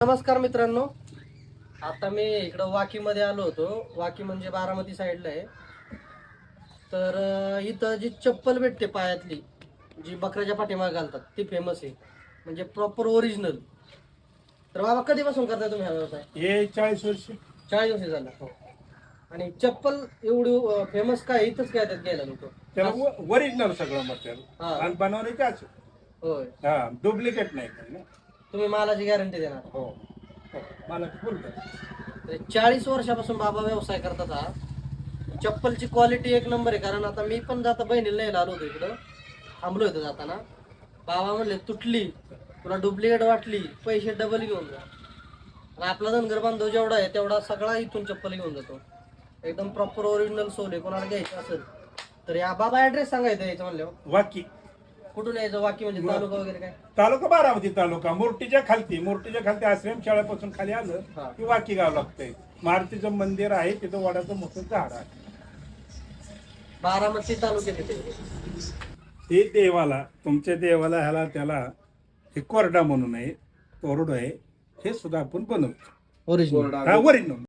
नमस्कार मित्रांनो. आता मी इकडं वाकीमध्ये आलो होतो. वाकी म्हणजे बारामती साईडला आहे. तर इथं जी चप्पल भेटते पायातली जी बकऱ्याच्या पाठीमागे घालतात ती फेमस आहे. म्हणजे प्रॉपर ओरिजिनल तर बाबा कधीपासून करताय तुम्ही हा व्यवसाय? हे चाळीस वर्ष. चाळीस वर्ष झाला. आणि चप्पल एवढी फेमस काय? इथंच काय त्यात घ्यायला लोक? त्याला ओरिजिनल सगळं मटेरियल हा. आणि होय. हा डुप्लिकेट नाही काही ना. तुम्ही मालाची गॅरंटी देणार. हो. हो. मला तर चाळीस वर्षापासून बाबा व्यवसाय करतात हा. चप्पलची क्वालिटी एक नंबर आहे कारण आता मी पण जाता बहिणीला न्यायला आलो होतो इकडं. थांबलो होतो जाताना. बाबा म्हणले तुटली. तुला डुप्लिकेट वाटली. पैसे डबल घेऊन जा. आणि आपला धनगर बांधव जेवढा आहे तेवढा सगळा इथून चप्पल घेऊन जातो. एकदम प्रॉपर ओरिजिनल सोल आहे कोणाला घ्यायचं असेल तर या बाबा ऍड्रेस सांगायचं यायचं म्हणल्यावर. वाकी. कुठून यायचं? वाकी म्हणजे तालुका वगैरे काय? तालुका बारामती तालुका. मूर्तीच्या खालती मूर्तीच्या खालती आश्रम शाळेपासून खाली आलं. की वाकी गाव लागतंय. मारुतीचं मंदिर आहे तिथं वडाचं मोठं झाड आहे. बारामती तालुक्यात येते. हे देवाला तुमच्या देवाला ह्याला त्याला हे कोरडा म्हणून आहे कोरडो आहे हे सुद्धा आपण बनवतो. Original original